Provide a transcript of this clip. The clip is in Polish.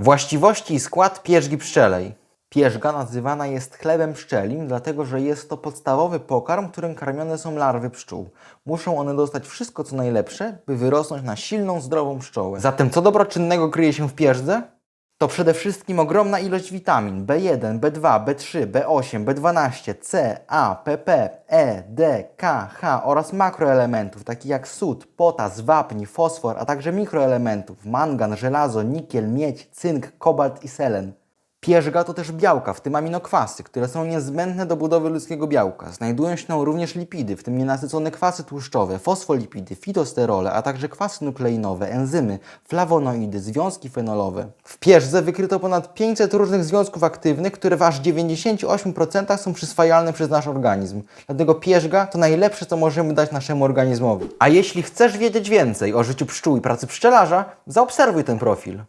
Właściwości i skład pierzgi pszczelej. Pierzga nazywana jest chlebem pszczelim, dlatego że jest to podstawowy pokarm, którym karmione są larwy pszczół. Muszą one dostać wszystko co najlepsze, by wyrosnąć na silną, zdrową pszczołę. Zatem co dobroczynnego kryje się w pierzdze? To przede wszystkim ogromna ilość witamin B1, B2, B3, B8, B12, C, A, PP, E, D, K, H oraz makroelementów takich jak sód, potas, wapń, fosfor, a także mikroelementów mangan, żelazo, nikiel, miedź, cynk, kobalt i selen. Pierzga to też białka, w tym aminokwasy, które są niezbędne do budowy ludzkiego białka. Znajdują się tam również lipidy, w tym nienasycone kwasy tłuszczowe, fosfolipidy, fitosterole, a także kwasy nukleinowe, enzymy, flawonoidy, związki fenolowe. W pierzze wykryto ponad 500 różnych związków aktywnych, które w aż 98% są przyswajalne przez nasz organizm. Dlatego pierzga to najlepsze, co możemy dać naszemu organizmowi. A jeśli chcesz wiedzieć więcej o życiu pszczół i pracy pszczelarza, zaobserwuj ten profil.